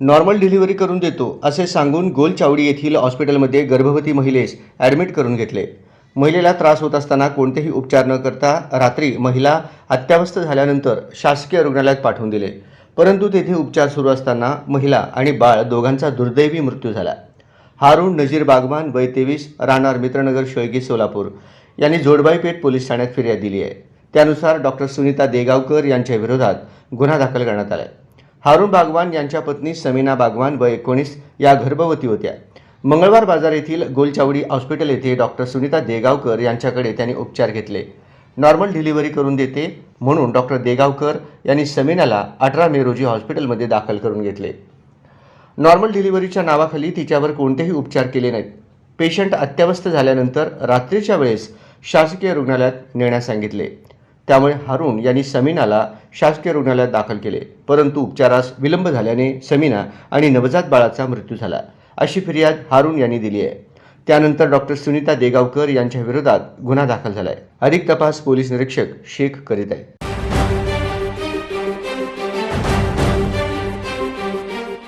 Normal delivery करून देतो असे सांगून गोलचावडी येथील हॉस्पिटलमध्ये गर्भवती महिलेस ॲडमिट करून घेतले. महिलेला त्रास होत असताना कोणतेही उपचार न करता रात्री महिला अत्यावस्थ झाल्यानंतर शासकीय रुग्णालयात पाठवून दिले. परंतु तेथे उपचार सुरू असताना महिला आणि बाळ दोघांचा दुर्दैवी मृत्यू झाला. हारून नजीर बागवान वय तेवीस राहणार मित्रनगर शेळगी सोलापूर यांनी जोडबाई पेठ पोलीस ठाण्यात फिर्याद दिली आहे. त्यानुसार डॉक्टर सुनीता देगावकर यांच्या विरोधात गुन्हा दाखल करण्यात आला आहे हारून बागवान यांच्या पत्नी समीना बागवान व एकोणीस या गर्भवती होत्या. मंगळवार बाजार येथील गोलचावडी हॉस्पिटल येथे डॉक्टर सुनीता देगावकर यांच्याकडे त्यांनी उपचार घेतले. नॉर्मल डिलिव्हरी करून देते म्हणून डॉक्टर देगावकर यांनी समीनाला अठरा मे रोजी हॉस्पिटलमध्ये दाखल करून घेतले. नॉर्मल डिलिव्हरीच्या नावाखाली तिच्यावर कोणतेही उपचार केले नाहीत. पेशंट अत्यावस्थ झाल्यानंतर रात्रीच्या वेळेस शासकीय रुग्णालयात नेण्यास सांगितले. त्यामुळे हारून यांनी समीनाला शासकीय रुग्णालयात दाखल केले. परंतु उपचारास विलंब झाल्याने समीना आणि नवजात बाळाचा मृत्यू झाला. अशी फिर्याद हारून यांनी दिली आहे. त्यानंतर डॉक्टर सुनीता देगावकर यांच्या विरोधात गुन्हा दाखल झाला आहे अधिक तपास पोलीस निरीक्षक शेख करीत आहे